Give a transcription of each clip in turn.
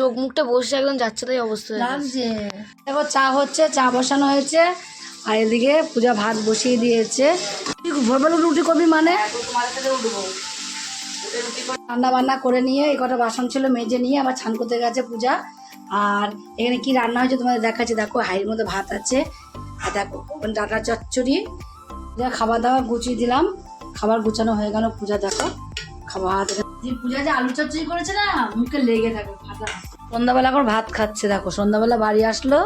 চোখ মুখটা বসে একদম যাচ্ছে তাই অবস্থা লাগছে দেখো চা হচ্ছে চা বসানো হয়েছে। আর এদিকে পূজা ভাত বসিয়ে দিয়েছে। ভোরবেলা রুটি কবি মানে? রান্না বান্না করে নিয়ে এই কটা বাসন ছিল মেজে নিয়ে আবার ছান করতে গেছে পূজা। আর এখানে কি রান্না হয়েছে তোমাদের দেখাচ্ছি। দেখো হাইয়ের মধ্যে ভাত আছে। আর দেখো ডাটা চচ্চড়ি। যা খাবার দাবার গুছিয়ে দিলাম। খাবার গুছানো হয়ে গেল পূজা দেখো। খাবার পূজা যে আলু চচ্চড়ি করেছে না মুখে লেগে থাকে ফাটা। সন্ধ্যাবেলা এখন ভাত খাচ্ছে, দেখো। সন্ধ্যাবেলা বাড়ি আসলো,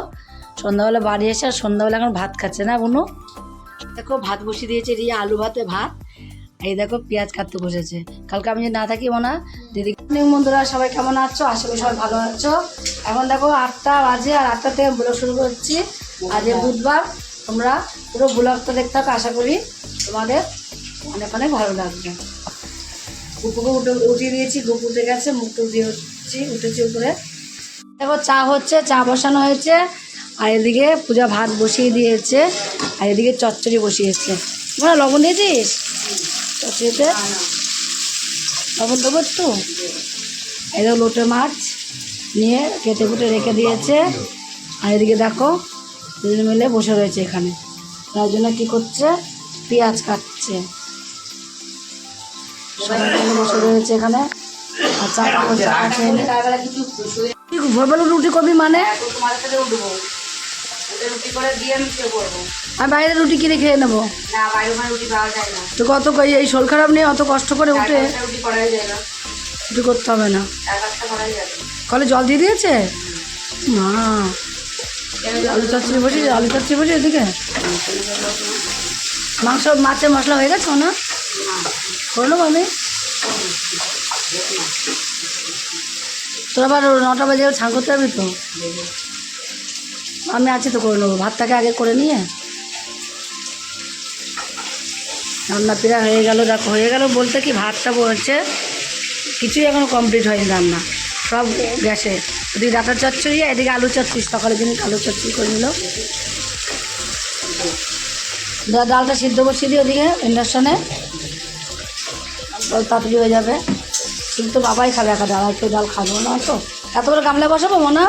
সন্ধ্যাবেলা বাড়ি এসে আর সন্ধ্যাবেলা এখন ভাত খাচ্ছে না বুনু? দেখো, ভাত বসিয়ে দিয়েছে রিয়া আলু ভাতে ভাত। এই দেখো, পেঁয়াজ কাটতে বসেছে। কালকে আমি না থাকি মনে দিদি বন্ধুরা, সবাই কেমন আছো? আশা করি সবাই ভালো আছো। এখন দেখো, আটটা বাজে আর আটটা থেকে ব্লগ শুরু করছি। আজ বুধবার, তোমরা পুরো ব্লগটা দেখতে থাকো, আশা করি তোমাদের অনেক অনেক ভালো লাগবে। গুপুকে উঠে উঠিয়ে দিয়েছি, গুপ উঠে গেছে, মুখ দিয়ে হচ্ছি উঠেছি উপরে। দেখো, চা হচ্ছে, চা বসানো হয়েছে, আর এদিকে পূজা ভাত বসিয়ে দিয়েছে, আর এদিকে চচ্চড়ি বসিয়েছে। মানে লবণ দিয়েছিস? চচ্চড়িতে? লবণ দেবো একটু? এই দেখো, লোটে মাছ নিয়ে কেটে কুটে রেখে দিয়েছে। আর এদিকে দেখো, দুজন মিলে বসে রয়েছে এখানে। তার জন্য কী করছে? পেঁয়াজ কাটছে। সবাই বসে রয়েছে এখানে। আর চা রুটি করবি মানে আমি বাইরে রুটি কিনে খেয়ে নেব তো কত এই শোল খারাপ নিয়ে অত কষ্ট করে উঠে রুটি করতে হবে না কলে জল দিয়ে দিয়েছে না আলু চচ্চড়ি বসি আলু চচ্চড়ি বসি এদিকে মাংস মাছের মশলা হয়ে গেছে, না? করে নেব আমি? তোর আবার নটা বাজে ছাঁ করতে যাবি তো? আমি আছি তো করে নেব। ভাতটাকে আগে করে নিয়ে। রান্না পিড়া হয়ে গেল। দেখো, হয়ে গেল বলতে কি ভাতটা বলছে, কিছুই এখনও কমপ্লিট হয়নি রান্না। সব গ্যাসে এদিকে ডাটা চচ্চড়ি এদিকে আলু চচ্চড়ি। সকালের দিন আলু চচ্চড়ি করে নিল। ডালটা সিদ্ধ বসিয়ে দিই ওদিকে ইন্ডাকশনে। তাড়াতাড়ি হয়ে যাবে। কিন্তু বাবাই খাবে একা ডাল আর কেউ ডাল খাব না তো। এত বড় গামলা বসাবো, মনে?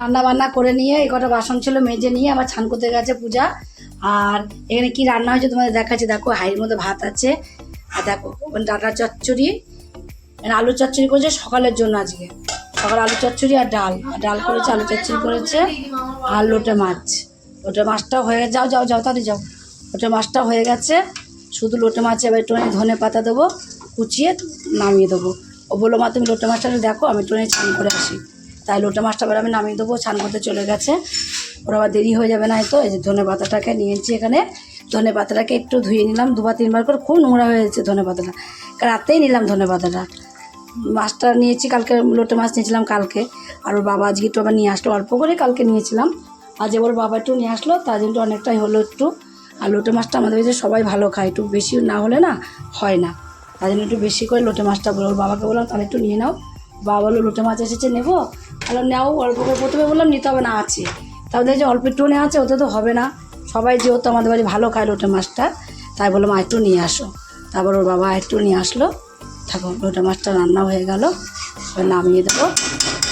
রান্না বান্না করে নিয়ে, এই কটা বাসন ছিল মেজে নিয়ে আবার ছান করতে গেছে পূজা। আর এখানে কি রান্না হয়েছে তোমাদের দেখাচ্ছি। দেখো হাইয়ের মধ্যে ভাত আছে। আর দেখো, ওখানে ডাটা চচ্চড়ি। আলু চচ্চড়ি করেছে সকালের জন্য আজকে। সকালে আলু চচ্চড়ি আর ডাল। আর ডাল করেছে আলু চচ্চড়ি করেছে। আর লোটে মাছ। লোটে মাছটাও হয়ে যাও যাও যাও, তাড়াতাড়ি যাও। লোটে মাছটা হয়ে গেছে। শুধু লোটে মাছে এবার একটু ধনে পাতা দেবো। কুচিয়ে নামিয়ে দেবো। ও বলল, মা, তুমি লোটে মাছটা দেখো, আমি একটু ছান করে আসি। তাই লোটা মাছটা এবার আমি নামিয়ে দেবো ছান করতে চলে গেছে। ওর আবার দেরি হয়ে যাবে না তো, এই যে ধনে পাতাটাকে নিয়েছি এখানে। ধনে পাতাটাকে একটু ধুয়ে নিলাম, দুবার তিনবার করে খুব নোংরা হয়েছে ধনে পাতাটা। রাতেই নিলাম ধনে পাতাটা। মাছটা নিয়েছি কালকে, লোটে মাছ নিয়েছিলাম কালকে। আর ওর বাবা আজকে একটু আবার নিয়ে আসলো, অল্প করে কালকে নিয়েছিলাম। আজ ওর বাবা একটু নিয়ে আসলো, তার জন্য অনেকটাই হলো একটু। আর লোটে মাছটা আমাদের সবাই ভালো খায়, একটু বেশি না হলে না হয় না। তার জন্য একটু বেশি করে লোটে মাছটা বলো। ওর বাবাকে বললাম, তাহলে একটু নিয়ে নাও। বাবা বলল, লোটে মাছ এসেছে, নেব? তাহলে নাও। অল্প করে প্রথমে বললাম নিতে হবে না, আছে। তাহলে যে অল্প একটু নেওয়া আছে, ওতে তো হবে না। সবাই যেহেতু আমাদের বাড়ি ভালো খায় লোটে মাছটা, তাই বললাম আর একটু নিয়ে আসো। তারপর ওর বাবা একটু নিয়ে আসলো। থাকো লোটে মাছটা রান্না হয়ে গেল। নামিয়ে দেবো।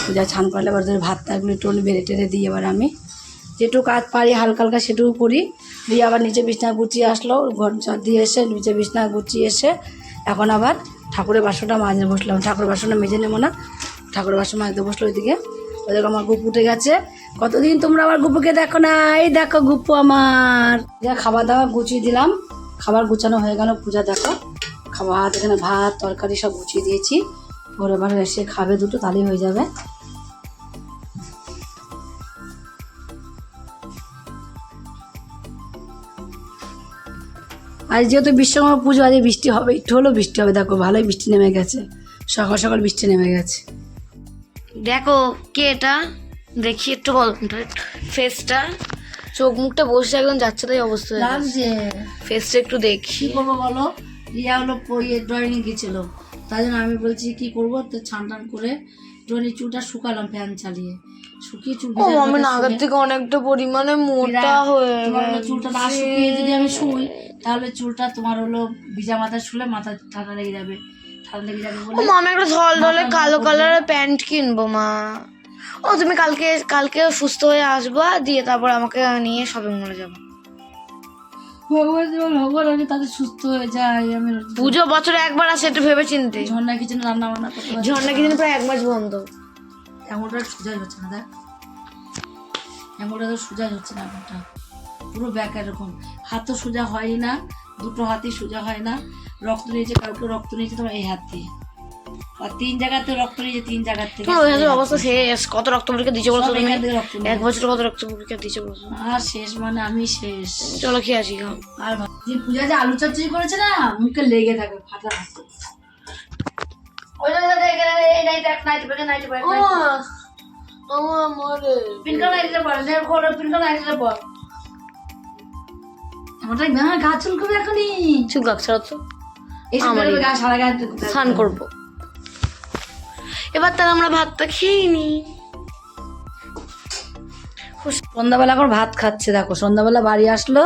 পূজা ছান করলে এবার ভাতটা এগুলো একটু বেড়ে টেড়ে দিই এবার আমি। যেটুকু কাজ পারি, হালকা হালকা সেটুকু করি। দিয়ে আবার নিচে বিছনা গুছিয়ে আসলো। ঘর দিয়ে এসে নিচে বিছনা গুছিয়ে এসে এখন আবার ঠাকুরের বাসনটা মাজতে বসলাম। ঠাকুরের বাসনটা মেজে নেব না। ঠাকুরের বাসন মাজতে বসল ওইদিকে ওইদিকে আমার গুপ উঠে গেছে। কতদিন তোমরা আমার গুপুকে দেখো না? এই দেখো গুপু আমার। যা খাবার দাবার গুছিয়ে দিলাম। খাবার গুছানো হয়ে গেল, পূজা দেখো। খাবার, এখানে ভাত, তরকারি সব গুছিয়ে দিয়েছি। ঘরে বাড়ি এসে খাবে দুটো, তাহলেই হয়ে যাবে। আজ যেহেতু বিশ্বকর্মা পুজো আজ বৃষ্টি হবে একটু হলেও বৃষ্টি হবে। দেখো ভালোই বৃষ্টি নেমে গেছে। সকাল সকাল বৃষ্টি নেমে গেছে। দেখো কে এটা? দেখি একটু বল ফেসটা চোখ মুখটা বসে একদম যাচ্ছে তাই অবস্থা। লাগছে। ফেসটা একটু দেখি। কি করব বলো? রিয়া হলো ইয়ে ড্রয়িংয়ে গেছিল তাই জন্য আমি বলছি কি করব? তো ছান টান করে ড্রয়িং চুলটা শুকালাম ফ্যান চালিয়ে। শুকিয়ে চুল ও আমি না আগের থেকে অনেকটা পরিমাণে মোটা হয়ে চুলটা না শুকিয়ে যদি আমি শুই তাহলে চুলটা তোমার হলো ভিজা মাথায় শুলে মাথা ঠান্ডা লেগে যাবে। ঠান্ডা লেগে যাবে ও বলে মা আমি একটা ধলে কালো কালারের প্যান্ট কিনবো মা। ও তুমি কালকে কালকে সুস্থ হয়ে আসবা দিয়ে তারপর আমাকে নিয়ে শপিং মলে যাব। ভগবান যেমন ভগবান আমি তাদের সুস্থ হয়ে যায় আমি পুজো বছরে একবার আসে একটু ভেবে চিনতে। ঝর্ণা কিচেনে রান্না বান্না ঝর্ণা কিনে প্রায় এক মাস বন্ধ। এমনটা সোজাই হচ্ছে না দেখ। এমনটা তো সোজাই হচ্ছে না এমনটা পুরো ব্যাক এরকম। হাত তো সোজা হয় না দুটো হাতই সোজা হয় না। রক্ত নিয়েছে কালকে রক্ত নিয়েছে তোমার এই হাত দিয়ে। আর তিন জায়গাতে রক্ত নিয়েছে তিন জায়গার থেকে। ওই হাতের অবস্থা শেষ। কত রক্ত পরীক্ষা বলছো তুমি? এক বছর কত রক্ত পরীক্ষা দিচ্ছে বলছো আর শেষ মানে আমি শেষ। চলো খেয়ে আসি আর যে পূজা যে আলু চচ্চড়ি করেছে না মুখে লেগে থাকে ফাটা। গা চুলকবে এখনই। চুপ গাছ ছাড়া তো। স্নান করব। এবার তাহলে আমরা ভাতটা খেয়ে নি। সন্ধ্যাবেলা এখন ভাত খাচ্ছে দেখো। সন্ধ্যাবেলা বাড়ি আসলো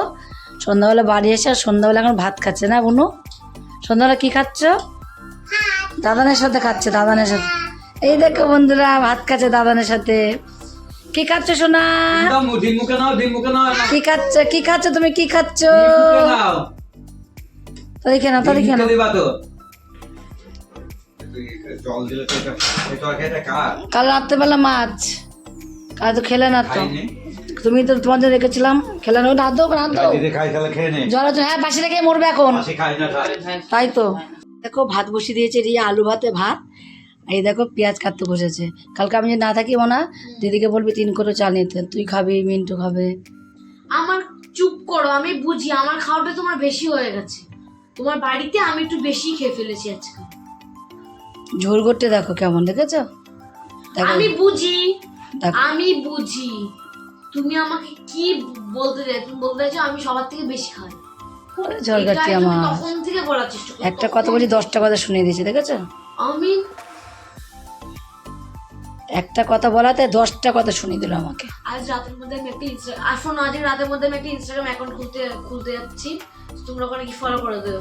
সন্ধ্যাবেলা বাড়ি এসে আর সন্ধ্যাবেলা এখন ভাত খাচ্ছে না বুনু? সন্ধ্যাবেলা কি খাচ্ছ? দাদানের সাথে খাচ্ছে দাদানের সাথে। এই দেখো বন্ধুরা ভাত খাচ্ছে দাদানের সাথে। কি খাচ্ছ সোনা? কি খাচ্ছ কি খাচ্ছ তুমি কি খাচ্ছ? মুখে নাও। তাদের কেন তাদের কেন কাল রাত্রেবেলা মাছ। কাল তো খেলে না তো। তুমি তো তোমাদের রেখেছিলাম। খেলে না। হাত দাও হাত দাও জ্বর হ্যাঁ বাসি রেখে মরবে এখন। তাই তো। দেখো ভাত বসিয়ে দিয়েছে রিয়া আলু ভাতে ভাত এই দেখো পেঁয়াজ কাটতে বসেছে। কালকে আমি যদি না থাকি না দিদিকে বলবি তিন করে চা নিতে তুই খাবি মিন্টু খাবে। আমার চুপ করো আমি বুঝি আমার খাওয়াটা তোমার বেশি হয়ে গেছে। তোমার বাড়িতে আমি একটু বেশি খেয়ে ফেলেছি আজকে। ঝোল করতে দেখো কেমন দেখেছ? দেখো। আমি বুঝি দেখো। আমি বুঝি। তুমি আমাকে কি বলতে চাই? তুমি বলতে চাইছো আমি সবার থেকে বেশি খাই। কাটছি আমার। একটা কথা বলি দশটা কথা শুনিয়ে দিয়েছে দেখেছ আমি একটা কথা বলাতে দশটা কথা শুনিয়ে দিল আমাকে। আজ রাতের মধ্যে আমি একটা ইনস্টাগ্রাম আর শোনো আজ রাতের মধ্যে আমি একটা ইনস্টাগ্রাম অ্যাকাউন্ট খুলতে খুলতে যাচ্ছি। তোমরা ওখানে কি ফলো করে দিও।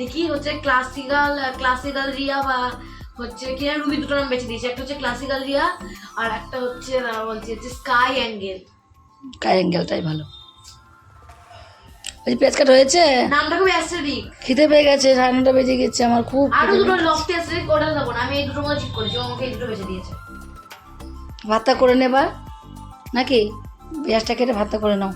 দেখি হচ্ছে ক্লাসিক্যাল ক্লাসিক্যাল রিয়া বা হচ্ছে কি রুবি দুটো নাম বেছে দিয়েছি। একটা হচ্ছে ক্লাসিক্যাল রিয়া আর একটা হচ্ছে বলছি হচ্ছে স্কাই অ্যাঙ্গেল কাই অ্যাঙ্গেলটাই ভালো। ওই পেঁয়াজ কাট হয়েছে? নামটা খুব অ্যাসিডিক খিদে পেয়ে গেছে সাড়ে বেজে গেছে আমার খুব আর দুটো লফট অ্যাসিডিক ওটা দেবো না আমি এই দুটোর মধ্যে ঠিক করেছি ও আমাকে এই দুটো বেছে দিয়েছে। ভাতটা করে নেবা নাকি? পেঁয়াজটা কেটে ভাতটা করে নাও।